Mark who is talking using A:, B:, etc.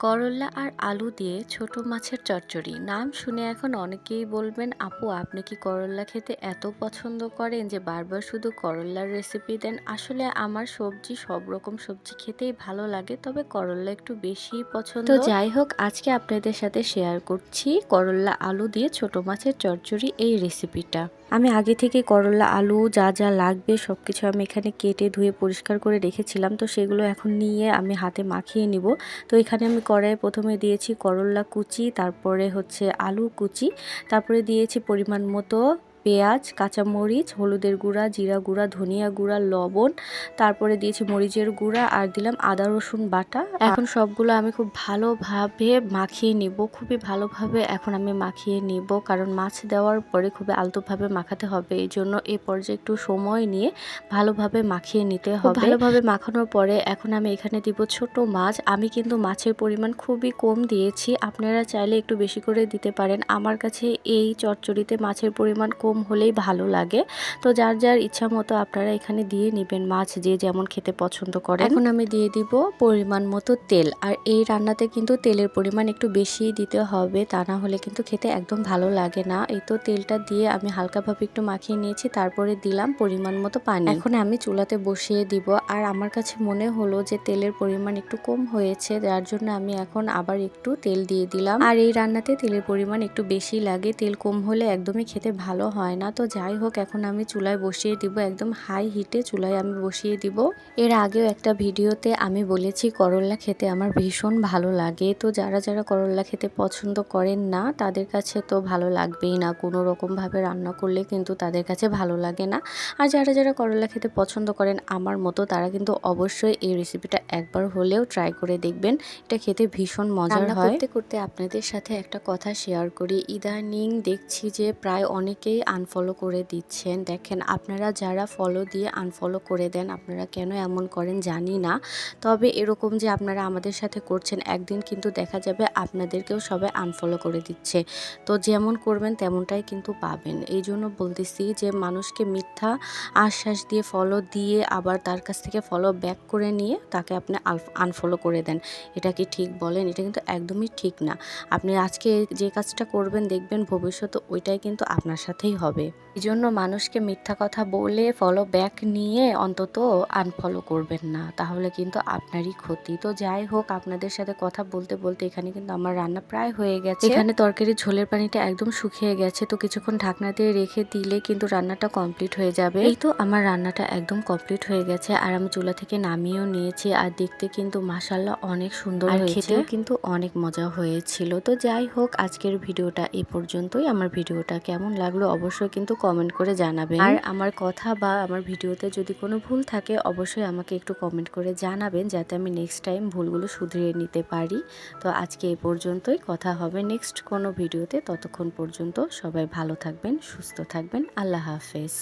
A: করল্লা আর আলু দিয়ে ছোট মাছের চচ্চড়ি। নাম শুনে এখন অনেকেই বলবেন, আপু, আপনি কি করল্লা খেতে এত পছন্দ করেন যে বারবার শুধু করল্লার রেসিপি দেন? আসলে আমার সবজি, সব রকম সবজি খেতেই ভালো লাগে, তবে করল্লা একটু বেশি পছন্দ। তো যাই হোক, আজকে আপনাদের সাথে শেয়ার করছি করল্লা আলু দিয়ে ছোট মাছের চচ্চড়ি এই রেসিপিটা আমি আগে থেকে করলা, আলু, যা যা লাগবে সব কিছু আমি এখানে কেটে ধুয়ে পরিষ্কার করে রেখেছিলাম। তো সেগুলো এখন নিয়ে আমি হাতে মাখিয়ে নিব। তো এখানে আমি কড়াইয়ে প্রথমে দিয়েছি করলা কুচি, তারপরে হচ্ছে আলু কুচি, তারপরে দিয়েছি পরিমাণ মতো পেঁয়াজ কাঁচামরিচ হলুদের গুঁড়া জিরা গুঁড়া ধনিয়া গুঁড়া লবণ তারপরে দিয়েছি মরিচের গুঁড়া আর দিলাম আদা রসুন বাটা। এখন সবগুলো আমি খুব ভালোভাবে মাখিয়ে নিব খুবই ভালোভাবে এখন আমি মাখিয়ে নিব কারণ মাছ দেওয়ার পরে খুবই আলতোভাবে মাখাতে হবে এই জন্য এই পর্যায়ে একটু সময় নিয়ে ভালোভাবে মাখিয়ে নিতে হবে। ভালোভাবে মাখানোর পরে এখন আমি এখানে দিব ছোট মাছ আমি কিন্তু মাছের পরিমাণ খুবই কম দিয়েছি আপনারা চাইলে একটু বেশি করে দিতে পারেন। আমার কাছে এই চচ্চড়িতে মাছের পরিমাণ কম এরকম হলেই ভালো লাগে। তো যার যার ইচ্ছা মতো আপনারা এখানে দিয়ে নেবেন মাছ যে যেমন খেতে পছন্দ করে এখন আমি দিয়ে দিব পরিমাণ মতো তেল। আর এই রান্নাতে কিন্তু তেলের পরিমাণ একটু বেশি দিতে হবে, তা না হলে কিন্তু খেতে একদম ভালো লাগে না। এই তো তেলটা দিয়ে আমি হালকাভাবে একটু মাখিয়ে নিয়েছি, তারপরে দিলাম পরিমাণ মতো পানি। এখন আমি চুলাতে বসিয়ে দিব। আর আমার কাছে মনে হলো যে তেলের পরিমাণ একটু কম হয়েছে, যার জন্য আমি এখন আবার একটু তেল দিয়ে দিলাম। আর এই রান্নাতে তেলের পরিমাণ একটু বেশি লাগে, তেল কম হলে একদমই খেতে ভালো হয় হয় না। তো যাই হোক এখন আমি চুলায় বসিয়ে দিব একদম হাই হিটে চুলায় আমি বসিয়ে দিব। এর আগেও একটা ভিডিওতে আমি বলেছি করল্লা খেতে আমার ভীষণ ভালো লাগে। তো যারা যারা করল্লা খেতে পছন্দ করেন না তাদের কাছে তো ভালো লাগবেই না। কোনো রকমভাবে রান্না করলে কিন্তু তাদের কাছে ভালো লাগে না। আর যারা যারা করল্লা খেতে পছন্দ করেন আমার মতো তারা কিন্তু অবশ্যই এই রেসিপিটা একবার হলেও ট্রাই করে দেখবেন। এটা খেতে ভীষণ মজার হয়। করতে করতে আপনাদের সাথে একটা কথা শেয়ার করি। ইদানিং দেখছি যে প্রায় অনেকেই আনফলো করে দিচ্ছেন। দেখেন, আপনারা যারা ফলো দিয়ে আনফলো করে দেন, আপনারা কেন এমন করেন জানি না। তবে এরকম যে আপনারা আমাদের সাথে করছেন, একদিন কিন্তু দেখা যাবে আপনাদেরকেও সবাই আনফলো করে দিচ্ছে। তো যেমন করবেন, তেমনটাই কিন্তু পাবেন। এই জন্য বলতেছি যে, মানুষকে মিথ্যা আশ্বাস দিয়ে ফলো দিয়ে আবার তার কাছ থেকে ফলো ব্যাক করে নিয়ে তাকে আপনি আনফলো করে দেন। এটা কি ঠিক বলেন? এটা কিন্তু একদমই ঠিক না। আপনি আজকে যে কাজটা করবেন, দেখবেন ভবিষ্যতে ওইটাই কিন্তু আপনার সাথেই হবে। এই জন্য মানুষকে মিথ্যা কথা বলে ফলো ব্যাক নিয়ে অন্তত আনফলো করবেন না। তাহলে কিন্তু আপনারই ক্ষতি। তো যাই হোক আপনাদের সাথে কথা বলতে বলতে এখানে কিন্তু আমার রান্না প্রায় হয়ে গেছে। এখানে তরকারির ঝোলের পানিটা একদম শুকিয়ে গেছে। তো কিছুক্ষণ ঢাকনা দিয়ে রেখে দিলে কিন্তু রান্নাটা কমপ্লিট হয়ে যাবে। এই তো আমার রান্নাটা একদম কমপ্লিট হয়ে গেছে। আর আমি চুলা থেকে নামিয়েও নিয়েছি। আর দেখতে কিন্তু মাসাল্লাহ অনেক সুন্দর হয়েছে। কিন্তু অনেক মজা হয়েছিল। তো যাই হোক আজকের ভিডিওটা এই পর্যন্তই। আমার ভিডিওটা কেমন লাগল অবশ্যই কিন্তু কমেন্ট করে জানাবেন। আর আমার কথা বা আমার ভিডিওতে যদি কোনো ভুল থাকে অবশ্যই আমাকে একটু কমেন্ট করে জানাবেন যাতে আমি নেক্সট টাইম ভুলগুলো শুধরিয়ে নিতে পারি। তো আজকে এ পর্যন্তই কথা হবে নেক্সট কোনো ভিডিওতে। ততক্ষণ পর্যন্ত সবাই ভালো থাকবেন সুস্থ থাকবেন। আল্লাহ হাফেজ।